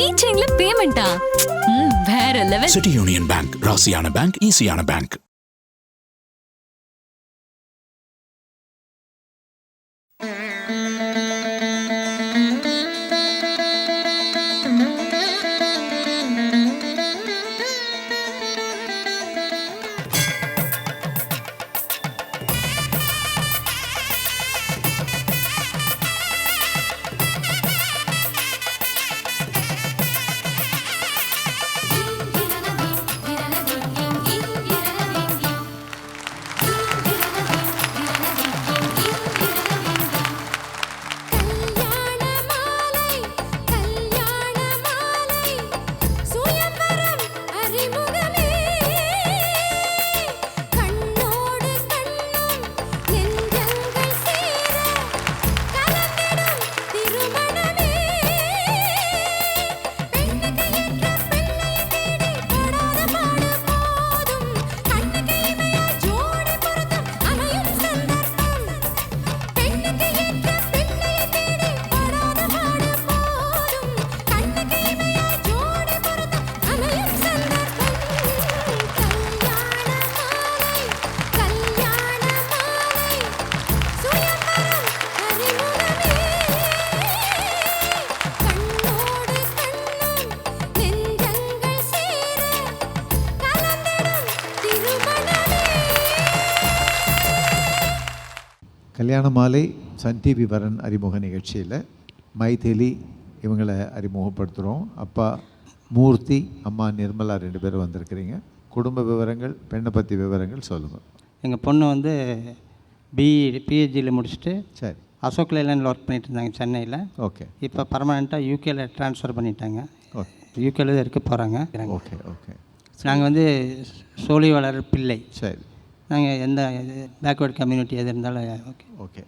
Key செயின்ல பேமெண்டா வேற லெவல் சிட்டி யூனியன் பேங்க் ராசியான பேங்க் ஈஸியான bank Kalyana Malai Sun TV வரன் அறிமுக நிகழ்ச்சியில் மைதிலி இவங்களை அறிமுகப்படுத்துகிறோம் அப்பா மூர்த்தி அம்மா நிர்மலா ரெண்டு பேரும் வந்திருக்கிறீங்க. குடும்ப விவரங்கள் பெண்ணை பற்றி விவரங்கள் சொல்லுங்கள் எங்கள் பொண்ணு வந்து பிஇ பிஹெச்டியில் முடிச்சுட்டு சரி. அசோக் லேலண்டில் ஒர்க் பண்ணிட்டு இருந்தாங்க சென்னையில். ஓகே. இப்போ பர்மனெண்ட்டாக யூகேல ட்ரான்ஸ்ஃபர் பண்ணிட்டாங்க. ஓகே யூகேல இருக்க போகிறாங்க ஓகே ஓகே. நாங்கள் வந்து சோழி வளர் பிள்ளை. சரி. நாங்கள் எந்த பேக்வேர்ட் கம்யூனிட்டி எது இருந்தாலும் ஓகே ஓகே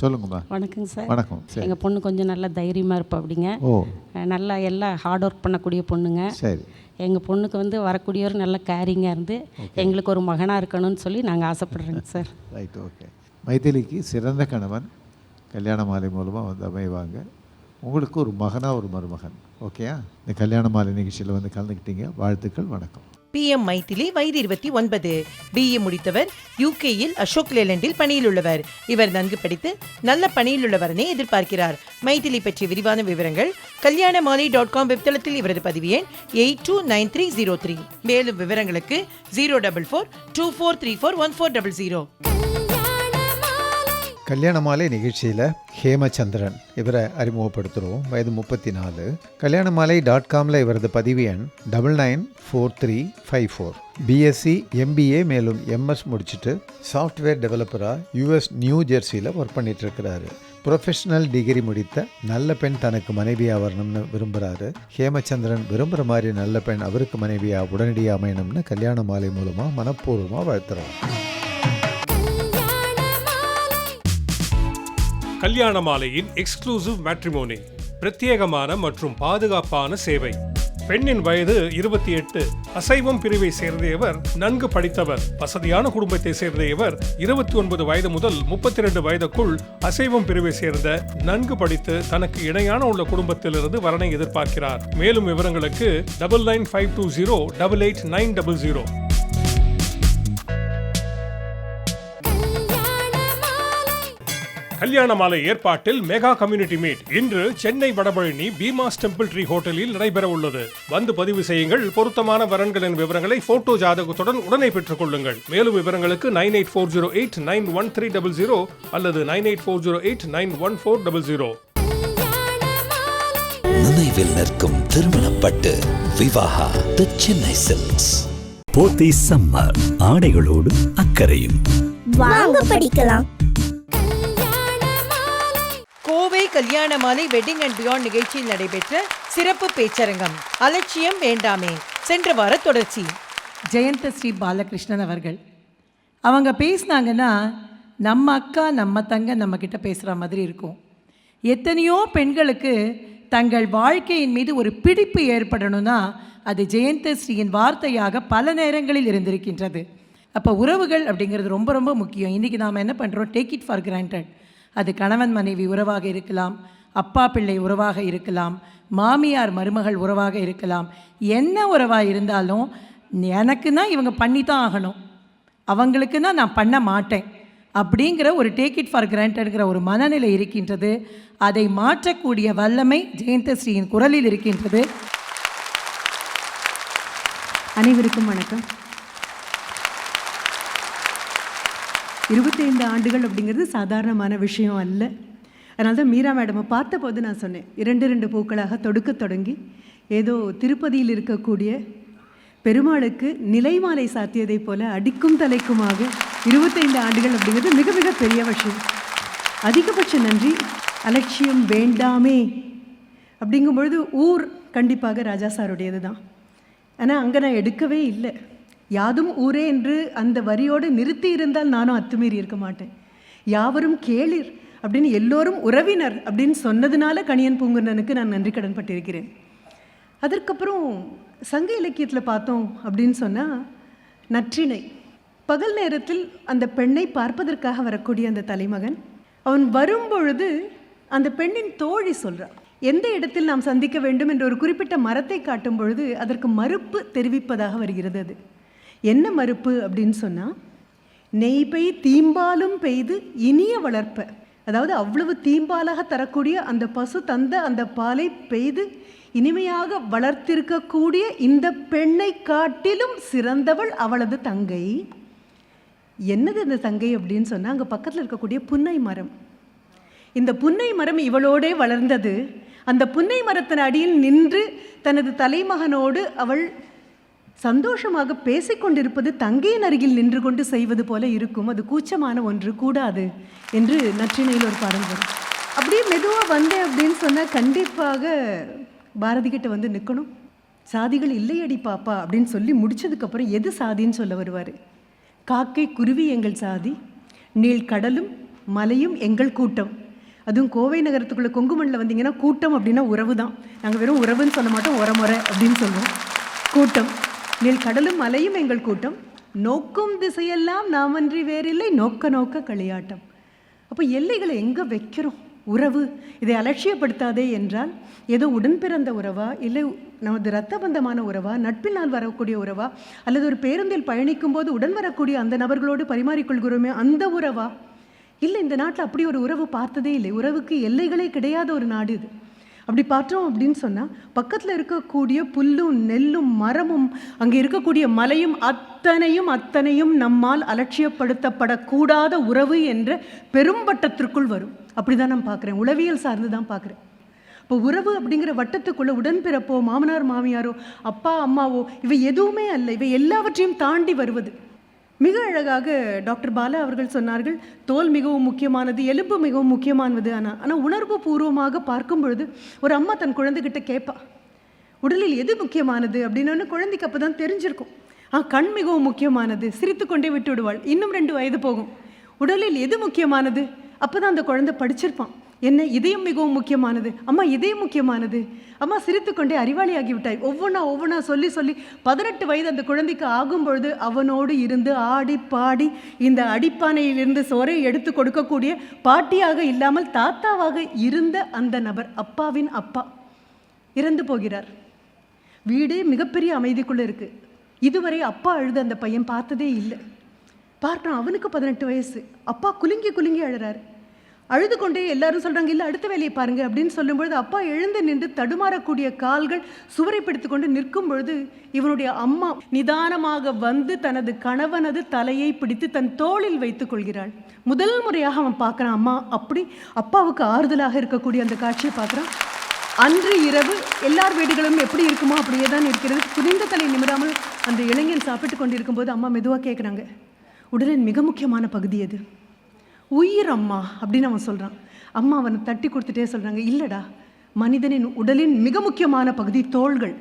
சொல்லுங்கம்மா வணக்கங்க சார். வணக்கம். சரி. எங்கள் பொண்ணு கொஞ்சம் நல்லா தைரியமாக இருப்பா அப்படிங்க. ஓ. நல்லா எல்லாம் ஹார்ட் ஒர்க் பண்ணக்கூடிய பொண்ணுங்க. சரி. எங்கள் பொண்ணுக்கு வந்து வரக்கூடியவர் நல்ல கேரிங்காக இருந்து எங்களுக்கு ஒரு மகனாக இருக்கணும்னு சொல்லி நாங்கள் ஆசைப்படுறோங்க சார். ரைட் ஓகே மைதிலிக்கு சிறந்த கணவன் கல்யாண மாலை மூலமாக வந்து அமைவாங்க. உங்களுக்கு ஒரு மகனா ஒரு மருமகன். ஓகேயா இந்த கல்யாண மாலை நிகழ்ச்சியில் வந்து கலந்துக்கிட்டீங்க. வாழ்த்துக்கள் வணக்கம். பி எம் மைதிலி வயது இருபத்தி ஒன்பது. பிஏ முடித்தவர் யூகேயில் அசோக் லேலண்டில் பணியில் உள்ளவர் இவர் நன்கு படித்து நல்ல பணியில் உள்ளவரனை எதிர்பார்க்கிறார். மைதிலி பற்றிய விரிவான விவரங்கள் கல்யாண மாலை டாட் காம் வெப்தளத்தில் இவரது பதிவு எண் eight two nine three zero three. மேலும் விவரங்களுக்கு zero double four two four three four one four double zero. Kalyana Malai நிகழ்ச்சியில் ஹேமச்சந்திரன் இவரை அறிமுகப்படுத்துகிறோம் வயது முப்பத்தி நாலு கல்யாண மாலை டாட் காமில் இவரது பதிவு எண் double nine four three five four BSc MBA மேலும் எம்எஸ் முடிச்சுட்டு சாஃப்ட்வேர் டெவலப்பராக யூஎஸ் நியூ ஜெர்சியில் ஒர்க் பண்ணிகிட்ருக்கிறாரு ப்ரொஃபஷனல் டிகிரி முடித்த நல்ல பெண் தனக்கு மனைவியாக வரணும்னு விரும்புகிறாரு ஹேமச்சந்திரன் விரும்புகிற மாதிரி நல்ல பெண் அவருக்கு மனைவியாக உடனடியாக அமையணும்னு கல்யாண மாலை மூலமாக மனப்பூர்வமாக வாழ்த்துறோம் கல்யாண மாலையின் எக்ஸ்க்ளூசிவ் மேட்ரிமோனி பிரத்யேகமான மற்றும் பாதுகாப்பான சேவை. பெண்ணின் வயது இருபத்தி எட்டு அசைவம் பிரிவை சேர்ந்த இவர் நன்கு படித்தவர் வசதியான குடும்பத்தை சேர்ந்த இவர் இருபத்தி ஒன்பது வயது முதல் முப்பத்தி ரெண்டு வயதுக்குள் அசைவம் பிரிவை சேர்ந்த நன்கு படித்து தனக்கு இணையான உள்ள குடும்பத்திலிருந்து வரனை எதிர்பார்க்கிறார். மேலும் விவரங்களுக்கு double nine five two zero double eight nine double zero Kalyana Malai ஏற்பாட்டில் மெகா கம்யூனிட்டி மீட். இன்று சென்னை வடபழனி பீமாஸ் டெம்பிள் ட்ரீ ஹோட்டலில் நடைபெற உள்ளது. வந்து பதிவு செய்யுங்கள். பொருத்தமான வரன்களின் விவரங்களை போட்டோ ஜாதகத்துடன் உடனே பெற்றுக் கொள்ளுங்கள். மேலும் விவரங்களுக்கு nine eight four zero eight nine one three double zero அல்லது nine eight four zero eight nine one four double zero. நினைவில் நிற்கும் திருமணப்பட்டு Vivaha the Chennai silks Pothys summer. ஆடைகளோடு அக்கறையும். வாங்க படிக்கலாம். கல்யாண மாலை வெட்டிங் அண்ட் பியாண்ட் நிகழ்ச்சியில் நடைபெற்ற சிறப்பு பேச்சரங்கம். அலட்சியம் வேண்டாமே. சென்ற வார தொடர்ச்சி. ஜெயந்த ஸ்ரீ பாலகிருஷ்ணன் அவர்கள். அவங்க பேசினாங்கன்னா நம்ம அக்கா நம்ம தங்க நம்ம கிட்ட பேசுகிற மாதிரி இருக்கும். எத்தனையோ பெண்களுக்கு தங்கள் வாழ்க்கையின் மீது ஒரு பிடிப்பு ஏற்படணும்னா அது ஜெயந்த ஸ்ரீயின் வார்த்தையாக பல நேரங்களில் இருந்திருக்கின்றது. அப்போ உறவுகள் அப்படிங்கிறது ரொம்ப ரொம்ப முக்கியம். இன்றைக்கி நாம் என்ன பண்ணுறோம் டேக் இட் ஃபார் கிராண்டட் அது கணவன் மனைவி உறவாக இருக்கலாம் அப்பா பிள்ளை உறவாக இருக்கலாம் மாமியார் மருமகள் உறவாக இருக்கலாம். என்ன உறவாக இருந்தாலும் எனக்குன்னா இவங்க பண்ணி தான் ஆகணும். அவங்களுக்குன்னா நான் பண்ண மாட்டேன். அப்படிங்கிற ஒரு டேக் இட் ஃபார் கிராண்டட்ங்கிற ஒரு மனநிலை இருக்கின்றது. அதை மாற்றக்கூடிய வல்லமை ஜெயந்த ஸ்ரீயின் குரலில் இருக்கின்றது. அனைவருக்கும் வணக்கம். இருபத்தைந்து ஆண்டுகள் அப்படிங்கிறது சாதாரணமான விஷயம் அல்ல. அதனால தான் மீரா மேடமை பார்த்தபோது நான் சொன்னேன் இரண்டு ரெண்டு பூக்களாக தொடுக்க தொடங்கி ஏதோ திருப்பதியில் இருக்கக்கூடிய பெருமாளுக்கு நிலைமாலை சாத்தியதைப் போல அடிக்கும் தலைக்குமாக இருபத்தைந்து ஆண்டுகள் அப்படிங்கிறது மிக மிக பெரிய விஷயம். அதிகபட்ச நன்றி அலட்சியம் வேண்டாமே அப்படிங்கும்பொழுது ஊர் கண்டிப்பாக ராஜா சாருடையது தான் ஆனால் அங்கே நான் எடுக்கவே இல்லை. யாதும் ஊரே என்று அந்த வரியோடு நிறுத்தி இருந்தால் நானும் அத்துமீறி இருக்க மாட்டேன். யாவரும் கேளிர் அப்படின்னு எல்லோரும் உறவினர் அப்படின்னு சொன்னதுனால கணியன் பூங்குன்னனுக்கு நான் நன்றி கடன் பட்டிருக்கிறேன். அதற்கப்புறம் சங்க இலக்கியத்தில் பார்த்தோம் அப்படின்னு சொன்னால் நற்றிணை. பகல் நேரத்தில் அந்த பெண்ணை பார்ப்பதற்காக வரக்கூடிய அந்த தலைமகன் அவன் வரும்பொழுது அந்த பெண்ணின் தோழி சொல்கிறான் எந்த இடத்தில் நாம் சந்திக்க வேண்டும்? என்ற ஒரு குறிப்பிட்ட மரத்தை காட்டும் பொழுது அதற்கு மறுப்பு தெரிவிப்பதாக வருகிறது அது. என்ன மறுப்பு அப்படின்னு சொன்னால் நெய் பெய் தீம்பாலும் பெய்து இனிய வளர்ப்ப. அதாவது அவ்வளவு தீம்பாலாக தரக்கூடிய அந்த பசு தந்த அந்த பாலை பெய்து இனிமையாக வளர்த்திருக்கக்கூடிய இந்த பெண்ணை காட்டிலும் சிறந்தவள் அவளது தங்கை. என்னது இந்த தங்கை அப்படின்னு சொன்னால் அங்கே பக்கத்தில் இருக்கக்கூடிய புன்னை மரம். இந்த புன்னை மரம் இவளோடே வளர்ந்தது. அந்த புன்னை மரத்தின் அடியில் நின்று தனது தலைமகனோடு அவள் சந்தோஷமாக பேசிக்கொண்டிருப்பது தங்கையின் அருகில் நின்று கொண்டு செய்வது போல இருக்கும். அது கூச்சமான ஒன்று. கூடாது என்று நற்றினையில் ஒரு படம் வரும். அப்படியே மெதுவாக வந்தேன் அப்படின்னு சொன்னால் கண்டிப்பாக பாரதி கிட்ட வந்து நிற்கணும் சாதிகள் இல்லையடி பாப்பா அப்படின்னு சொல்லி முடிச்சதுக்கப்புறம் எது சாதின்னு சொல்ல வருவார்? காக்கை குருவி எங்கள் சாதி நீள் கடலும் மலையும் எங்கள் கூட்டம். அதுவும் கோவை நகரத்துக்குள்ளே கொங்குமண்ணில் வந்தீங்கன்னா கூட்டம் அப்படின்னா உறவு தான் நாங்கள் வெறும் உறவுன்னு சொல்ல மாட்டோம் உரமுறை அப்படின்னு சொல்லுவோம். கூட்டம். நீள் கடலும் மலையும் எங்கள் கூட்டம். நோக்கும் திசையெல்லாம் நாமன்றி வேறில்லை நோக்க நோக்க களியாட்டம். அப்போ எல்லைகளை எங்கே வைக்கிறோம்? உறவு இதை அலட்சியப்படுத்தாதே என்றால் ஏதோ உடன் பிறந்த உறவா இல்லை நமது இரத்த பந்தமான உறவா நட்பினால் வரக்கூடிய உறவா அல்லது ஒரு பேருந்தில் பயணிக்கும் போது உடன் வரக்கூடிய அந்த நபர்களோடு பரிமாறிக்கொள்கிறோமே அந்த உறவா? இல்லை இந்த நாட்டில் அப்படி ஒரு உறவு பார்த்ததே இல்லை. உறவுக்கு எல்லைகளே கிடையாத ஒரு நாடு இது. அப்படி பார்த்தோம் அப்படின்னு சொன்னால் பக்கத்தில் இருக்கக்கூடிய புல்லும் நெல்லும் மரமும் அங்கே இருக்கக்கூடிய மலையும் அத்தனையும் அத்தனையும் நம்மால் அலட்சியப்படுத்தப்படக்கூடாத உறவு என்ற பெரும்பட்டத்திற்குள் வரும். அப்படி தான் நான் பார்க்குறேன். உளவியல் சார்ந்து தான் பார்க்குறேன். இப்போ உறவு அப்படிங்கிற வட்டத்துக்குள்ளே உடன்பிறப்போ மாமனார் மாமியாரோ அப்பா அம்மாவோ இவை எதுவுமே அல்ல. இவை எல்லாவற்றையும் தாண்டி வருவது. மிக அழகாக டாக்டர் பாலா அவர்கள் சொன்னார்கள் தோல் மிகவும் முக்கியமானது எலும்பு மிகவும் முக்கியமானது. ஆனால் ஆனால் உணர்வு பூர்வமாக பார்க்கும் பொழுது ஒரு அம்மா தன் குழந்தைகிட்ட கேட்பா உடலில் எது முக்கியமானது? அப்படின்னு குழந்தைக்கு அப்போ தான் தெரிஞ்சிருக்கும். ஆ கண் மிகவும் முக்கியமானது சிரித்துக்கொண்டே விட்டு விடுவாள் இன்னும் ரெண்டு வயது போகும். உடலில் எது முக்கியமானது? அப்போ தான் அந்த குழந்தை படிச்சிருப்பான். என்ன இதயம் மிகவும் முக்கியமானது. அம்மா இதயம் முக்கியமானது. அம்மா சிரித்துக்கொண்டே அறிவாளியாகி விட்டாய் ஒவ்வொன்றா ஒவ்வொன்றா சொல்லி சொல்லி பதினெட்டு வயது அந்த குழந்தைக்கு ஆகும் பொழுது அவனோடு இருந்து ஆடி பாடி இந்த அடிப்பானையிலிருந்து சோரை எடுத்து கொடுக்கக்கூடிய பாட்டியாக இல்லாமல் தாத்தாவாக இருந்த அந்த நபர் அப்பாவின் அப்பா. இறந்து போகிறார். வீடு மிகப்பெரிய அமைதிக்குள்ளே இருக்குது இதுவரை அப்பா அழுத அந்த பையன் பார்த்ததே இல்லை. பார்க்கணும் அவனுக்கு பதினெட்டு வயசு. அப்பா குலுங்கி குலுங்கி அழுறாரு. அழுது கொண்டே எல்லாரும் சொல்கிறாங்க இல்லை அடுத்த வேலையை பாருங்க அப்படின்னு சொல்லும்பொழுது அப்பா எழுந்து நின்று தடுமாறக்கூடிய கால்கள் சுவரை பிடித்து கொண்டு நிற்கும் பொழுது இவனுடைய அம்மா நிதானமாக வந்து தனது கணவனது தலையை பிடித்து தன் தோளில் வைத்துக் கொள்கிறாள். முதல் முறையாக அவன் பார்க்குறான் அம்மா அப்படி? அப்பாவுக்கு ஆறுதலாக இருக்கக்கூடிய அந்த காட்சியை பார்க்குறான். அன்று இரவு எல்லார் வீடுகளும் எப்படி இருக்குமோ அப்படியே தான் இருக்கிறது. குனிந்த தலை நிமிடாமல் அந்த இளைஞன் சாப்பிட்டு கொண்டிருக்கும்போது அம்மா மெதுவாக கேட்குறாங்க உடலின் மிக முக்கியமான பகுதி எது? உயிர் அம்மா அப்படின்னு அவன் சொல்கிறான் அம்மா அவனை தட்டி கொடுத்துட்டே சொல்கிறாங்க இல்லைடா மனிதனின் உடலின் மிக முக்கியமான பகுதி தோள்கள்.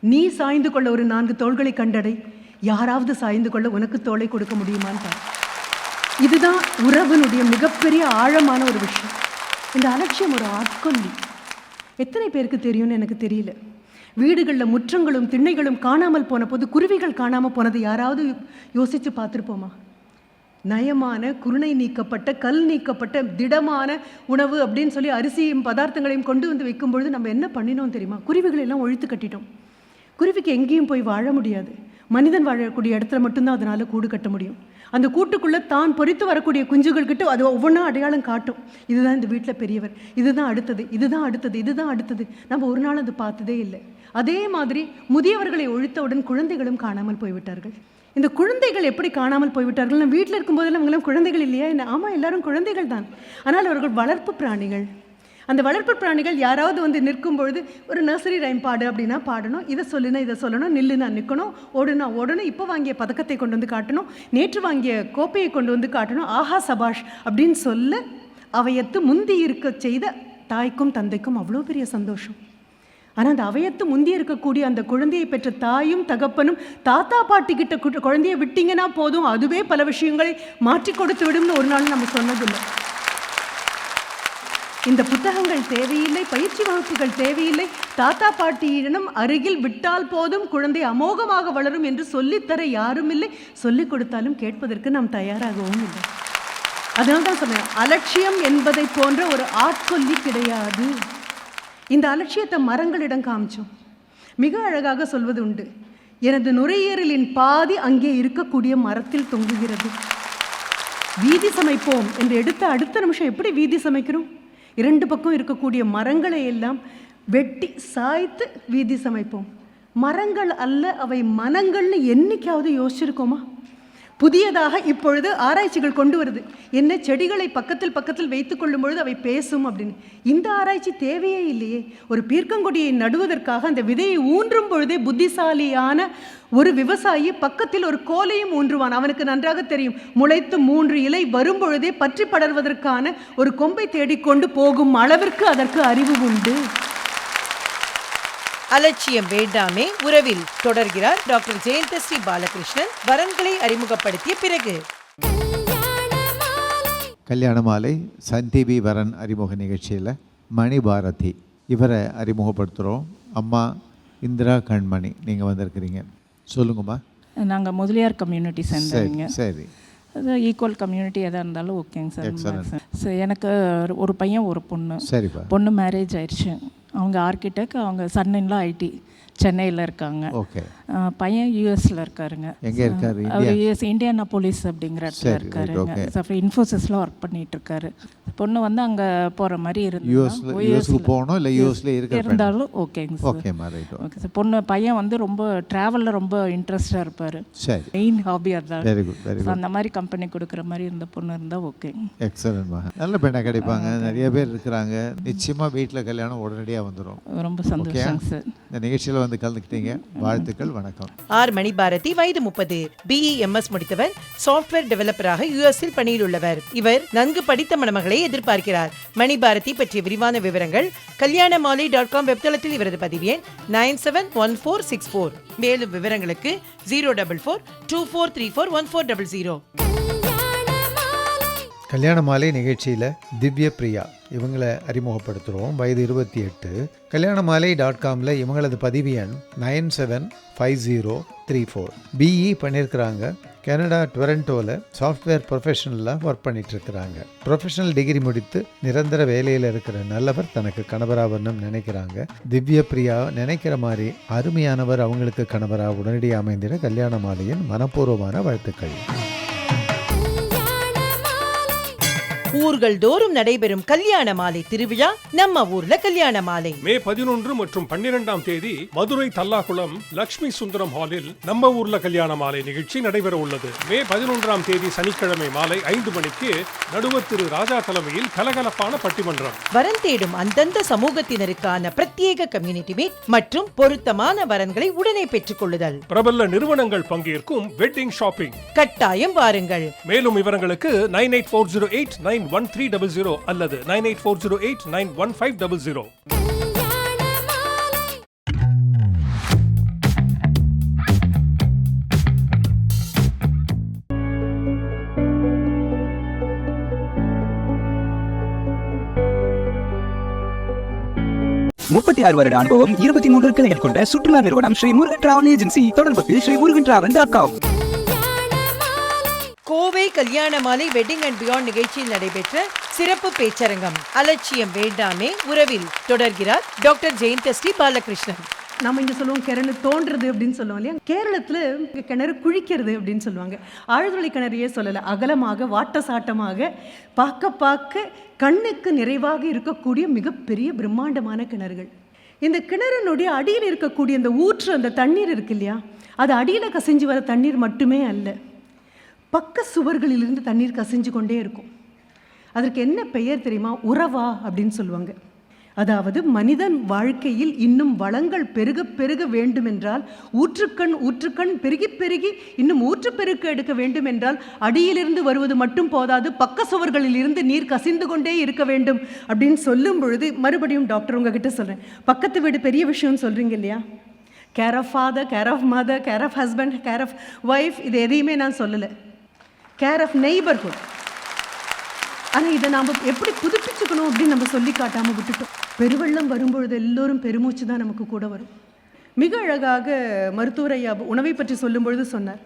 நீ சாய்ந்து கொள்ள ஒரு நான்கு தோள்களை கண்டடை. யாராவது சாய்ந்து கொள்ள உனக்கு தோலை கொடுக்க முடியுமான்னு இதுதான் உறவினுடைய மிகப்பெரிய ஆழமான ஒரு விஷயம். இந்த அலட்சியம் ஒரு ஆட்கொல்லி. எத்தனை பேருக்கு தெரியும்னு எனக்கு தெரியல. வீடுகளில் முற்றங்களும் திண்ணைகளும் காணாமல் போன போது குருவிகள் காணாமல் போனது யாராவது யோசித்து பார்த்துருப்போமா? நயமான குருணை நீக்கப்பட்ட கல் நீக்கப்பட்ட திடமான உணவு அப்படின்னு சொல்லி அரிசியும் பதார்த்தங்களையும் கொண்டு வந்து வைக்கும் பொழுது நம்ம என்ன பண்ணினோம் தெரியுமா? குருவிகள் எல்லாம் ஒழித்து கட்டிட்டோம். குருவிக்கு எங்கேயும் போய் வாழ முடியாது. மனிதன் வாழக்கூடிய இடத்துல மட்டும்தான் அதனால் கூடு கட்ட முடியும். அந்த கூட்டுக்குள்ளே தான் பொறித்து வரக்கூடிய குஞ்சுகள் கிட்ட அது ஒவ்வொன்றா அடையாளம் காட்டும். இதுதான் இந்த வீட்டில் பெரியவர். இதுதான் அடுத்தது. இதுதான் அடுத்தது. இதுதான் அடுத்தது. நம்ம ஒரு நாள் அது பார்த்ததே இல்லை. அதே மாதிரி முதியவர்களை ஒழித்தவுடன் குழந்தைகளும் காணாமல் போய்விட்டார்கள். இந்த குழந்தைகள் எப்படி காணாமல் போய்விட்டார்கள்? நான் வீட்டில் இருக்கும்போதெல்லாம் அவங்களாம் குழந்தைகள் இல்லையா? என்ன? ஆமாம் எல்லாரும் குழந்தைகள் தான். ஆனால் அவர்கள் வளர்ப்பு பிராணிகள். அந்த வளர்ப்பு பிராணிகள் யாராவது வந்து நிற்கும் பொழுது ஒரு நர்சரி ரைம் பாடு அப்படின்னா பாடணும் இதை சொல்லுனா இதை சொல்லணும் நில்லுனா நிற்கணும் ஓடுனா ஓடணும் இப்போ வாங்கிய பதக்கத்தை கொண்டு வந்து காட்டணும் நேற்று வாங்கிய கோப்பையை கொண்டு வந்து காட்டணும் ஆஹா சபாஷ் அப்படின்னு சொல்ல அவையத்து முந்தி இருக்க செய்த தாய்க்கும் தந்தைக்கும் அவ்வளோ பெரிய சந்தோஷம். ஆனால் அந்த அவயத்து முந்தி இருக்கக்கூடிய அந்த குழந்தையை பெற்ற தாயும் தகப்பனும் தாத்தா பாட்டி கிட்ட குழந்தையை விட்டீங்கன்னா போதும். அதுவே பல விஷயங்களை மாற்றி கொடுத்து விடும்னு ஒரு நாள் நம்ம சொன்னதில்லை. இந்த புத்தகங்கள் தேவையில்லை பயிற்சி வகுப்புகள் தேவையில்லை. தாத்தா பாட்டியிடம் அருகில் விட்டால் போதும். குழந்தை அமோகமாக வளரும் என்று சொல்லித்தர யாரும் இல்லை சொல்லிக் கொடுத்தாலும் கேட்பதற்கு நாம் தயாராகவும் இல்லை. அதனால்தான் சொன்னேன் அலட்சியம் என்பதை போன்ற ஒரு ஆட்கொல்லி கிடையாது. இந்த அலட்சியத்தை மரங்களிடம் காமிச்சோம். மிக அழகாக சொல்வது உண்டு. எனது நுரையீரலின் பாதி அங்கே இருக்கக்கூடிய மரத்தில் தொங்குகிறது. வீதி சமைப்போம் என்று எடுத்த அடுத்த நிமிஷம் எப்படி வீதி சமைக்கிறோம்? இரண்டு பக்கம் இருக்கக்கூடிய மரங்களை எல்லாம் வெட்டி சாய்த்து வீதி சமைப்போம். மரங்கள் அல்ல அவை மனங்கள்னு என்னைக்காவது யோசிச்சிருக்கோமா? புதியதாக இப்பொழுது ஆராய்ச்சிகள் கொண்டு வருது. என்ன செடிகளை பக்கத்தில் பக்கத்தில் வைத்து கொள்ளும் பொழுது அவை பேசும் அப்படின்னு. இந்த ஆராய்ச்சி தேவையே இல்லையே. ஒரு பீர்க்கங்கொடியை நடுவதற்காக அந்த விதையை ஊன்றும் பொழுதே புத்திசாலியான ஒரு விவசாயி பக்கத்தில் ஒரு கோலையும் ஊன்றுவான். அவனுக்கு நன்றாக தெரியும். முளைத்து மூன்று இலை வரும் பொழுதே பற்றி படர்வதற்கான ஒரு கொம்பை தேடிக்கொண்டு போகும் அளவிற்கு அதற்கு அறிவு உண்டு. அலட்சியம் வேண்டாமே உறவில் தொடர்கிறார் டாக்டர் ஜெயந்தஸ்ரீ பாலகிருஷ்ணன். வரன்களை அறிமுகப்படுத்திய பிறகு. கல்யாண மாலை சன் டிவி வரன் அறிமுக நிகழ்ச்சியில் மணி பாரதி இவரை அறிமுகப்படுத்துகிறோம் அம்மா இந்திரா கண்மணி நீங்கள் வந்திருக்கிறீங்க. சொல்லுங்கம்மா. நாங்கள் முதலியார் கம்யூனிட்டி சரி சேர்ந்தவங்க சரி. அது ஈக்குவல் கம்யூனிட்டி எதாக இருந்தாலும் ஓகேங்க Excellent. சார் ஸோ எனக்கு ஒரு பையன் ஒரு பொண்ணு. சரிப்பா. பொண்ணு மேரேஜ் ஆயிடுச்சு. அவங்க ஆர்கிடெக்ட் அவங்க சன்னின்லாம் ஐடி சென்னையில் இருக்காங்க. ஓகே பையன் யூஎஸில் இருக்காருங்க. எங்க இருக்காரு? அவர்? யூஎஸ் இந்தியானா போலீஸ் அப்படிங்கிற இடத்துல இருக்காருங்க. அப்புறம் இன்ஃபோசிஸில் ஒர்க் பண்ணிட்டு இருக்காரு பொண்ணு வந்து அங்கே போகிற மாதிரி இருந்தா யூஎஸ்க்கு போகணும் இல்லை யூஎஸ்ல இருந்தாலும் ஓகேங்க சார் ரைட் ஓகே சார் பொண்ணு பையன் வந்து ரொம்ப ட்ராவலில் ரொம்ப இன்ட்ரெஸ்டாக இருப்பார். சரி. மெயின் ஹாபி அதான். Very good very So, good அந்த மாதிரி கம்பெனி கொடுக்குற மாதிரி இருந்த பொண்ணு இருந்தால் ஓகே எக்ஸலன்ட்மா நல்ல பெண்ணாக கிடைப்பாங்க. நிறைய பேர் இருக்கிறாங்க. நிச்சயமாக வீட்டில் கல்யாணம் உடனடியாக வந்துடும் ரொம்ப சந்தோஷங்க சார் இந்த நிகழ்ச்சியில் வந்து கலந்துக்கிட்டீங்க. வாழ்த்துக்கள் வணக்கம். ஆர் மணிபாரதி வயது முப்பது. பிஇ எம்எஸ் முடித்தவர் சாஃப்ட்வேர் டெவலப்பராக யுஎஸ்இல் பணியில் உள்ளவர். இவர் நன்கு படித்த மணமகளை எதிர்பார்க்கிறார். மணிபாரதி பற்றிய விரிவான விவரங்கள் கல்யாண மாலை டாட் காம் வெப்தளத்தில் இவரது பதிவு எண் nine seven one four six four மேலும் விவரங்களுக்கு zero double four two four three four one four double zero Kalyana Malai நிகழ்ச்சியில் திவ்ய பிரியா. இவங்களை அறிமுகப்படுத்துகிறோம் வயது இருபத்தி எட்டு. கல்யாண மாலை டாட் காமில் இவங்களது பதிவு எண் nine seven five zero three four. BE பண்ணியிருக்கிறாங்க. கனடா டொரண்டோவில் சாஃப்ட்வேர் ப்ரொஃபஷனலாக ஒர்க் பண்ணிகிட்ருக்கிறாங்க ப்ரொஃபஷனல் டிகிரி முடித்து நிரந்தர வேலையில் இருக்கிற நல்லவர் தனக்கு கணவராகணும்னு நினைக்கிறாங்க. திவ்ய பிரியா நினைக்கிற மாதிரி அருமையானவர் அவங்களுக்கு கணவராக உடனடியாக அமைந்திட கல்யாண மாலையின் மனப்பூர்வமான வாழ்த்துக்கள். ஊர்கள் தோறும் நடைபெறும் கல்யாண மாலை திருவிழா நம்ம ஊர்ல கல்யாண மாலை. மே பதினொன்று மற்றும் பன்னிரெண்டாம் தேதி மதுரை தல்லாகுளம் லக்ஷ்மி சுந்தரம் ஹாலில் நம்ம ஊர்ல கல்யாண மாலை நிகழ்ச்சி நடைபெற உள்ளது. மே பதினொன்றாம் தேதி சனிக்கிழமை மாலை ஐந்து மணிக்கு நடுவர் திரு ராஜா தலைமையில் கலகலப்பான பட்டிமன்றம். வரன் தேடும் அந்தந்த சமூகத்தினருக்கான பிரத்யேக கம்யூனிட்டி மீட் மற்றும் பொருத்தமான வரன்களை உடனே பெற்றுக் கொள்ளுதல். பிரபல நிறுவனங்கள் பங்கேற்கும் வெட்டிங் ஷாப்பிங் கட்டாயம் வாருங்கள். மேலும் விவரங்களுக்கு nine eight four zero eight nine nine one three double zero அல்லது nine eight four zero eight nine one five double zero முப்பத்தி ஆறு வருட அனுபவம் இருபத்தி மூன்று கிளைகள் கொண்ட சுற்றுலா நிறுவனம் ஸ்ரீ முருகன் டிராவல் ஏஜென்சி தொடர்புக்கு Sri Murugan travel dot com Kovai Kalyana Malai wedding and beyond நிகழ்ச்சியில் நடைபெற்ற சிறப்பு பேச்சரங்கம் அலட்சியம் வேண்டாமே உறவில் தொடர்கிறார் டாக்டர் ஜெயந்தஸ்ரீ பாலகிருஷ்ணன். நம்ம இங்கே சொல்லுவோம் கிணறு தோன்றது அப்படின்னு சொல்லுவோம் இல்லையா? கேரளத்தில் கிணறு குழிக்கிறது அப்படின்னு சொல்லுவாங்க. ஆழ்துளை கிணறையே சொல்லலை அகலமாக வாட்ட சாட்டமாக பார்க்க பார்க்க கண்ணுக்கு நிறைவாக இருக்கக்கூடிய மிகப்பெரிய பிரம்மாண்டமான கிணறுகள். இந்த கிணறுனுடைய அடியில் இருக்கக்கூடிய அந்த ஊற்று அந்த தண்ணீர் இருக்கு இல்லையா? அது அடியில் கசிஞ்சு வர தண்ணீர் மட்டுமே அல்ல. பக்க சுவர்களிலிருந்து தண்ணீர் கசிஞ்சு கொண்டே இருக்கும். அதற்கு என்ன பெயர் தெரியுமா? உறவா அப்படின்னு சொல்லுவாங்க. அதாவது மனிதன் வாழ்க்கையில் இன்னும் வளங்கள் பெருக பெருக வேண்டுமென்றால் ஊற்றுக்கண் ஊற்றுக்கண் பெருகி பெருகி இன்னும் ஊற்றுப்பெருக்க எடுக்க வேண்டுமென்றால் அடியிலிருந்து வருவது மட்டும் போதாது பக்க சுவர்களில் இருந்து நீர் கசிந்து கொண்டே இருக்க வேண்டும் அப்படின்னு சொல்லும் பொழுது மறுபடியும் டாக்டர் உங்ககிட்ட சொல்கிறேன் பக்கத்து வீடு பெரிய விஷயம்னு சொல்கிறீங்க இல்லையா? Care of father care of mother care of husband care of wife இது எதையுமே நான் சொல்லலை. கேர் ஆஃப் நெய்பர்ஹுட் ஆனால் இதை நாம் எப்படி புதுப்பிச்சுக்கணும் அப்படின்னு நம்ம சொல்லி காட்டாமல் விட்டுட்டோம். பெருவெள்ளம் வரும்பொழுது எல்லோரும் பெருமூச்சு தான் நமக்கு கூட வரும். மிக அழகாக மருத்துவரையா உணவை பற்றி சொல்லும் பொழுது சொன்னார்.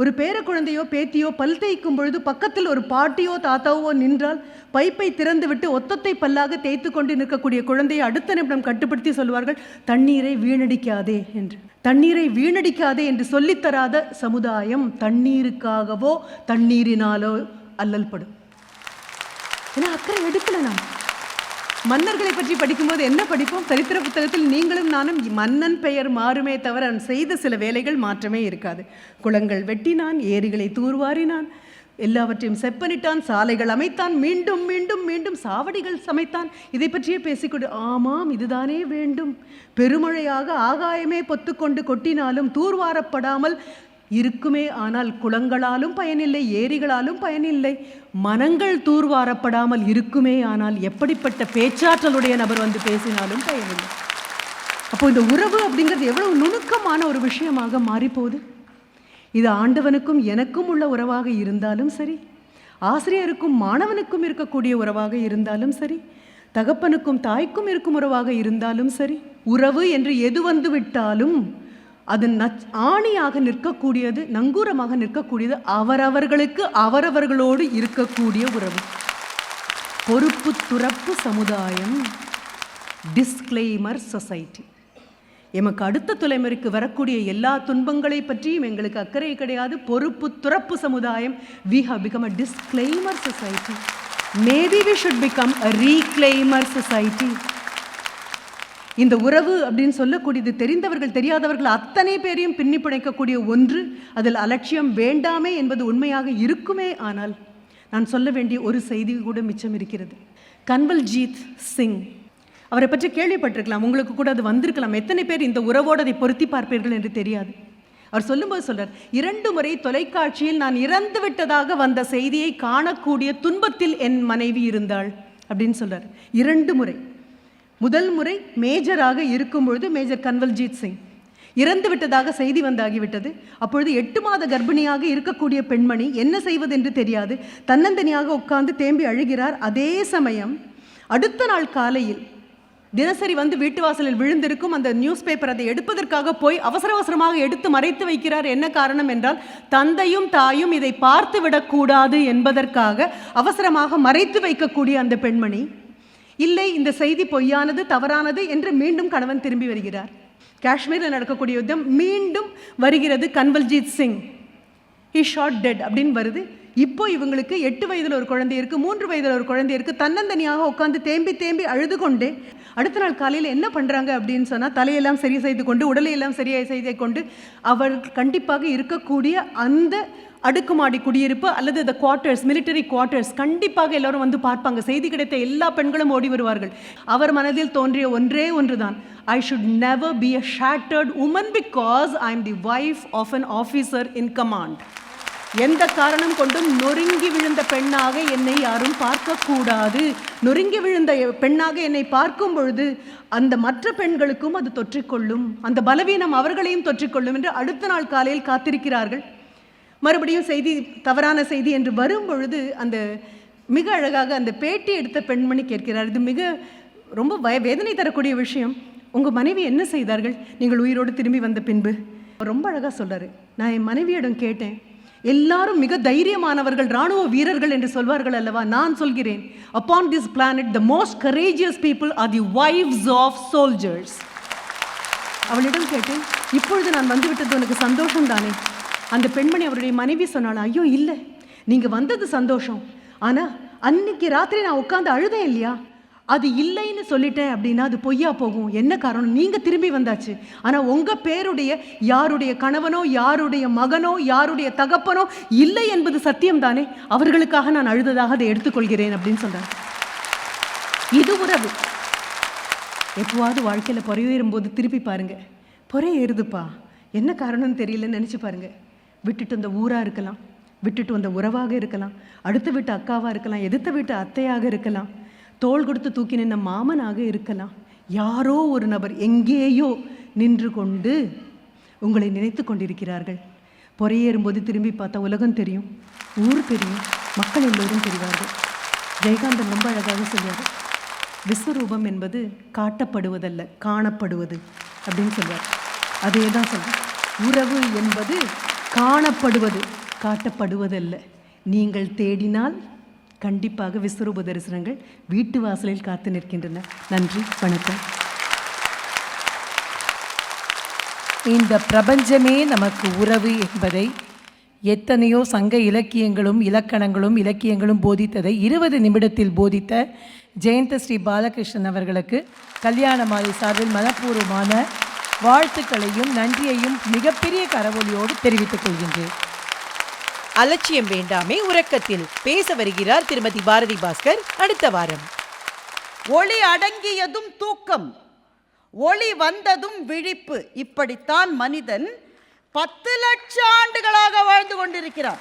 ஒரு பேர குழந்தையோ பேத்தியோ பல் தேய்க்கும் பொழுது பக்கத்தில் ஒரு பாட்டியோ தாத்தாவோ நின்றால் பைப்பை திறந்துவிட்டு ஒத்தத்தை பல்லாக தேய்த்து கொண்டு நிற்கக்கூடிய குழந்தையை அடுத்த நிமிடம் கட்டுப்படுத்தி சொல்வார்கள் தண்ணீரை வீணடிக்காதே என்று. தண்ணீரை வீணடிக்காதே என்று சொல்லித்தராத சமுதாயம் தண்ணீருக்காகவோ தண்ணீரினாலோ அல்லல்படும். ஏன்னா அக்கறை எடுக்கல நான் மன்னர்களை பற்றி படிக்கும்போது என்ன படிப்போம்? சரித்திர புத்தகத்தில் நீங்களும் நானும் மன்னன் பெயர் மாறுமே தவிர அவன் செய்த சில வேலைகள் மாற்றமே இருக்காது. குளங்கள் வெட்டினான் ஏரிகளை தூர்வாரினான். எல்லாவற்றையும் செப்பனிட்டான் சாலைகள் அமைத்தான் மீண்டும் மீண்டும் மீண்டும் சாவடிகள் சமைத்தான். இதை பற்றியே பேசிக்கொண்டு ஆமாம் இதுதானே வேண்டும். பெருமழையாக ஆகாயமே பொத்துக்கொண்டு கொட்டினாலும் தூர்வாரப்படாமல் இருக்குமே ஆனால் குளங்களாலும் பயனில்லை ஏரிகளாலும் பயனில்லை. மனங்கள் தூர்வாரப்படாமல் இருக்குமே ஆனால் எப்படிப்பட்ட பேச்சாற்றலுடைய நபர் வந்து பேசினாலும் பயனில்லை. அப்போ இந்த உறவு அப்படிங்கிறது எவ்வளவு நுணுக்கமான ஒரு விஷயமாக மாறிப்போகுது. இது ஆண்டவனுக்கும் எனக்கும் உள்ள உறவாக இருந்தாலும் சரி ஆசிரியருக்கும் மாணவனுக்கும் இருக்கக்கூடிய உறவாக இருந்தாலும் சரி தகப்பனுக்கும் தாய்க்கும் இருக்கும் உறவாக இருந்தாலும் சரி உறவு என்று எது வந்து விட்டாலும் அது நச் ஆணியாக நிற்கக்கூடியது நங்கூரமாக நிற்கக்கூடியது அவரவர்களுக்கு அவரவர்களோடு இருக்கக்கூடிய உறவு. பொறுப்பு துறப்பு சமுதாயம் டிஸ்க்ளைமர் சொசைட்டி எமக்கு அடுத்த தலைமுறைக்கு வரக்கூடிய எல்லா துன்பங்களை பற்றியும் எங்களுக்கு அக்கறை கிடையாது. பொறுப்பு துறப்பு சமுதாயம் we have become a disclaimer society maybe we should become a reclaimer society இந்த உறவு அப்படின்னு சொல்லக்கூடியது தெரிந்தவர்கள் தெரியாதவர்கள் அத்தனை பேரையும் பின்னி பிணைக்கக்கூடிய ஒன்று. அதில் அலட்சியம் வேண்டாமே என்பது உண்மையாக இருக்குமே ஆனால் நான் சொல்ல வேண்டிய ஒரு செய்தி கூட மிச்சம் இருக்கிறது. கன்வல்ஜீத் சிங். அவரை பற்றி கேள்விப்பட்டிருக்கலாம். உங்களுக்கு கூட அது வந்திருக்கலாம். எத்தனை பேர் இந்த உறவோடு அதை பொருத்தி பார்ப்பீர்கள் என்று தெரியாது. அவர் சொல்லும்போது சொல்றார் இரண்டு முறை தொலைக்காட்சியில் நான் இறந்து விட்டதாக வந்த செய்தியை காணக்கூடிய துன்பத்தில் என் மனைவி இருந்தாள். அப்படின்னு சொல்றார். இரண்டு முறை. முதல் முறை மேஜராக இருக்கும் பொழுது மேஜர் கன்வல்ஜீத் சிங். இறந்து விட்டதாக செய்தி வந்தாகிவிட்டது. அப்பொழுது எட்டு மாத கர்ப்பிணியாக இருக்கக்கூடிய பெண்மணி என்ன செய்வது என்று தெரியாது. தன்னந்தனியாக உட்கார்ந்து தேம்பி அழுகிறார். அதே சமயம் அடுத்த நாள் காலையில் தினசரி வந்து வீட்டு வாசலில் விழுந்திருக்கும் அந்த நியூஸ் பேப்பர் அதை எடுப்பதற்காக போய் அவசர அவசரமாக எடுத்து மறைத்து வைக்கிறார். என்ன காரணம் என்றால் தந்தையும் தாயும் இதை பார்த்து விடக்கூடாது என்பதற்காக அவசரமாக மறைத்து வைக்கக்கூடிய அந்த பெண்மணி இல்லை இந்த செய்தி பொய்யானது தவறானது என்று மீண்டும் கணவன் திரும்பி வருகிறார். காஷ்மீரில் நடக்கக்கூடிய யுத்தம் மீண்டும் வருகிறது Kanwaljeet Singh. He shot dead அப்படின்னு வருது. இப்போ இவங்களுக்கு எட்டு வயதில் ஒரு குழந்தை இருக்குது மூன்று வயதில் ஒரு குழந்தை இருக்குது தன்னந்தனியாக உட்காந்து தேம்பி தேம்பி அழுது கொண்டே அடுத்த நாள் காலையில் என்ன பண்ணுறாங்க அப்படின்னு சொன்னால் தலையெல்லாம் சரி செய்து கொண்டு உடலையெல்லாம் சரியாக செய்து கொண்டு அவர் கண்டிப்பாக இருக்கக்கூடிய அந்த அடுக்குமாடி குடியிருப்பு அல்லது இந்த குவார்ட்டர்ஸ் மிலிட்டரி குவார்ட்டர்ஸ் கண்டிப்பாக எல்லாரும் வந்து பார்ப்பாங்க. செய்தி கிடைத்த எல்லா பெண்களும் ஓடி வருவார்கள். அவர் மனதில் தோன்றிய ஒன்றே ஒன்றுதான். I should never be a shattered woman because I am the wife of an officer in command எந்த காரணம் கொண்டும் நொறுங்கி விழுந்த பெண்ணாக என்னை யாரும் பார்க்கக்கூடாது. நொறுங்கி விழுந்த பெண்ணாக என்னை பார்க்கும் பொழுது அந்த மற்ற பெண்களுக்கும் அது தொற்றிக்கொள்ளும். அந்த பலவீனம் அவர்களையும் தொற்றிக்கொள்ளும் என்று அடுத்த நாள் காலையில் காத்திருக்கிறார்கள். மறுபடியும் செய்தி தவறான செய்தி என்று வரும் பொழுது அந்த மிக அழகாக அந்த பேட்டி எடுத்த பெண்மணி கேட்கிறார். இது மிக ரொம்ப வய வேதனை தரக்கூடிய விஷயம். உங்கள் மனைவி என்ன செய்தார்கள்? நீங்கள் உயிரோடு திரும்பி வந்த பின்பு. ரொம்ப அழகாக சொல்கிறாரு நான் என் மனைவியிடம் கேட்டேன். எல்லாரும் மிக தைரியமானவர்கள் ராணுவ வீரர்கள் என்று சொல்வார்கள் அல்லவா? நான் சொல்கிறேன். Upon this planet the most courageous people are the wives of soldiers அவளிடம் கேட்டேன். இப்பொழுது நான் வந்துவிட்டது உனக்கு சந்தோஷம் தானே அந்த பெண்மணி அவருடைய மனைவி சொன்னாள் ஐயோ இல்லை நீங்கள் வந்தது சந்தோஷம். ஆனால் அன்னைக்கு ராத்திரி நான் உட்காந்து அழுதேன் இல்லையா? அது இல்லைன்னு சொல்லிட்டேன் அப்படின்னா அது பொய்யா போகும். என்ன காரணம்? நீங்கள் திரும்பி வந்தாச்சு. ஆனால் உங்கள் பேருடைய யாருடைய கணவனோ யாருடைய மகனோ யாருடைய தகப்பனோ இல்லை என்பது சத்தியம் தானே அவர்களுக்காக நான் அழுததாக அதை எடுத்துக்கொள்கிறேன் அப்படின்னு சொன்னார். இது உறவு. எப்போவாவது வாழ்க்கையில் பொறையேறும்போது திருப்பி பாருங்கள் பொறை ஏறுதுப்பா என்ன காரணம்னு தெரியலன்னு நினச்சி பாருங்கள் விட்டுட்டு வந்த ஊராக இருக்கலாம் விட்டுட்டு வந்த உறவாக இருக்கலாம் அடுத்த வீட்டு அக்காவாக இருக்கலாம் எதிர்த்த வீட்டு அத்தையாக இருக்கலாம் தோள் கொடுத்து தூக்கி நின்ன மாமனாக இருக்கலாம். யாரோ ஒரு நபர் எங்கேயோ நின்று கொண்டு உங்களை நினைத்து கொண்டிருக்கிறார்கள். பொறையேறும்போது திரும்பி பார்த்தா உலகம் தெரியும் ஊர் தெரியும் மக்கள் எல்லோரும் தெரிவார்கள். ஜெயகாந்தன் ரொம்ப அழகாக சொல்வார் விஸ்வரூபம் என்பது காட்டப்படுவதல்ல காணப்படுவது அப்படின்னு சொல்வார் அதே தான் சொல்வார் உறவு என்பது காணப்படுவது காட்டப்படுவதல்ல. நீங்கள் தேடினால் கண்டிப்பாக விஸ்வரூப தரிசனங்கள் வீட்டு வாசலில் காத்து நிற்கின்றன. நன்றி வணக்கம். இந்த பிரபஞ்சமே நமக்கு உறவு என்பதை எத்தனையோ சங்க இலக்கியங்களும் இலக்கணங்களும் இலக்கியங்களும் போதித்ததை இருபது நிமிடத்தில் போதித்த ஜெயந்த ஸ்ரீ பாலகிருஷ்ணன் அவர்களுக்கு கல்யாண மாலை சார்பில் மனப்பூர்வமான வாழ்த்துக்களையும் நன்றியையும் மிகப்பெரிய கரவொலியோடு தெரிவித்துக் கொள்கின்றேன். அலட்சியம் வேண்டாமே உறக்கத்தில். பேச வருகிறார் திருமதி பாரதி பாஸ்கர். அடுத்த வாரம். ஒளி அடங்கியதும் தூக்கம். ஒளி வந்ததும் விழிப்பு. இப்படித்தான் மனிதன் பத்து லட்சம் ஆண்டுகளாக வாழ்ந்து கொண்டிருக்கிறான்.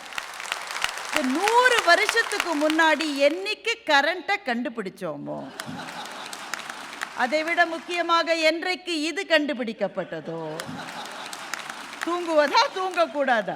நூறு வருஷத்துக்கு முன்னாடி என்னைக்கு கரண்ட்டை கண்டுபிடிச்சோமோ? அதை விட முக்கியமாக என்றைக்கு இது கண்டுபிடிக்கப்பட்டதோ? தூங்குவதா தூங்கக்கூடாதா?